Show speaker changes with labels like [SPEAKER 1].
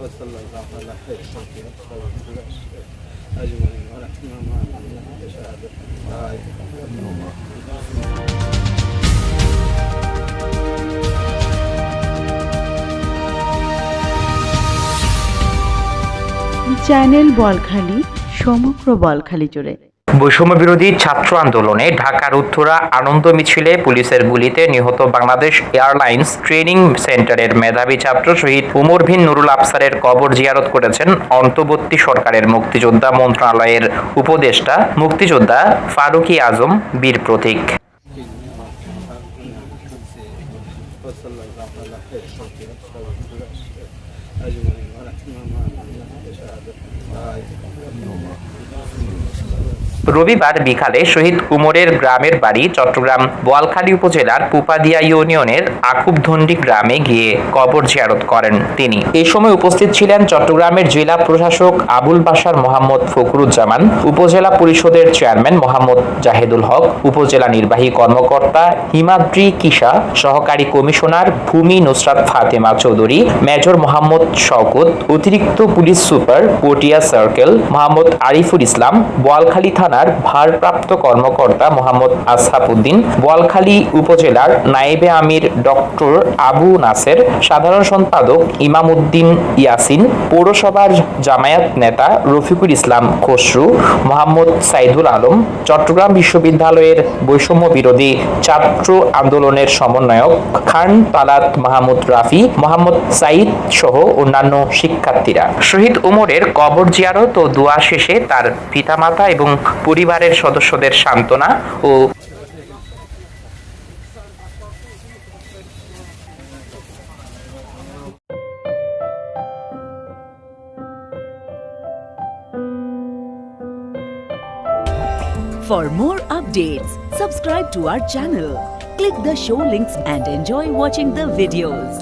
[SPEAKER 1] وصلى الله على خير خلقه وصلى أجمعين ونحن معكم بشهادة لا إله إلا الله
[SPEAKER 2] channel Balkhali সমগ্র বলখালি জুড়ে
[SPEAKER 3] বৈষম্য বিরোধী ছাত্র আন্দোলনে ঢাকার উত্তরা আনন্দ মিছিলে পুলিশের গুলিতে নিহত বাংলাদেশ এয়ারলাইন্স ট্রেনিং সেন্টারের মেধাবী ছাত্র শহীদ উমর ভিন নুরুল আফসারের কবর জিয়ারত করেছেন অন্তর্বর্তী সরকারের মুক্তিযোদ্ধা মন্ত্রণালয়ের উপদেষ্টা মুক্তিযোদ্ধা ফারুকি আজম বীর প্রতীক রবিবার বিকালে শহীদ কুমোরের গ্রামের বাড়ি চট্টগ্রাম বোয়ালখালী উপজেলার পুপাদিয়া ইউনিয়নের আকুবধন্ডি গ্রামে গিয়ে কবর জিয়ারত করেন তিনি। এই সময় উপস্থিত ছিলেন চট্টগ্রামের জেলা প্রশাসক আবুল বাশার মোহাম্মদ ফখরুজ্জামান, উপজেলা পরিষদের চেয়ারম্যান মোহাম্মদ জাহেদুল হক, উপজেলা নির্বাহী কর্মকর্তা হিমাদ্রি কিসা সহকারী কমিশনার ভূমি নুসরাত ফাতেমা চৌধুরী, মেজর মোহাম্মদ শওকত, অতিরিক্ত police super, Patiya circle, Mohammad Ariful Islam, Boalkhali থানার ভারপ্রাপ্ত কর্মকর্তা মোহাম্মদ আসহাবউদ্দিন বোয়ালখালী উপজেলার নায়েবে আমির ডক্টর আবু নাসের, সাধারণ সম্পাদক ইমাম উদ্দিন ইয়াসিন, পৌরসভার জামায়াত নেতা রফিকুল ইসলাম খসরু, মোহাম্মদ সাইদুল আলম, চট্টগ্রাম বিশ্ববিদ্যালয়ের বৈষম্য বিরোধী ছাত্র আন্দোলনের সমন্বয়ক খান তালাত মাহমুদ রাফি, মোহাম্মদ সাইদ সহ অন্যান্য শিক্ষার্থীরা। শহীদ উমরের কবর জিয়ারত ও দোয়া শেষে তার পিতামাতা এবং পরিবারের সদস্যদের সান্ত্বনা ও
[SPEAKER 4] For more updates, subscribe to our channel, click the show links and enjoy watching the videos.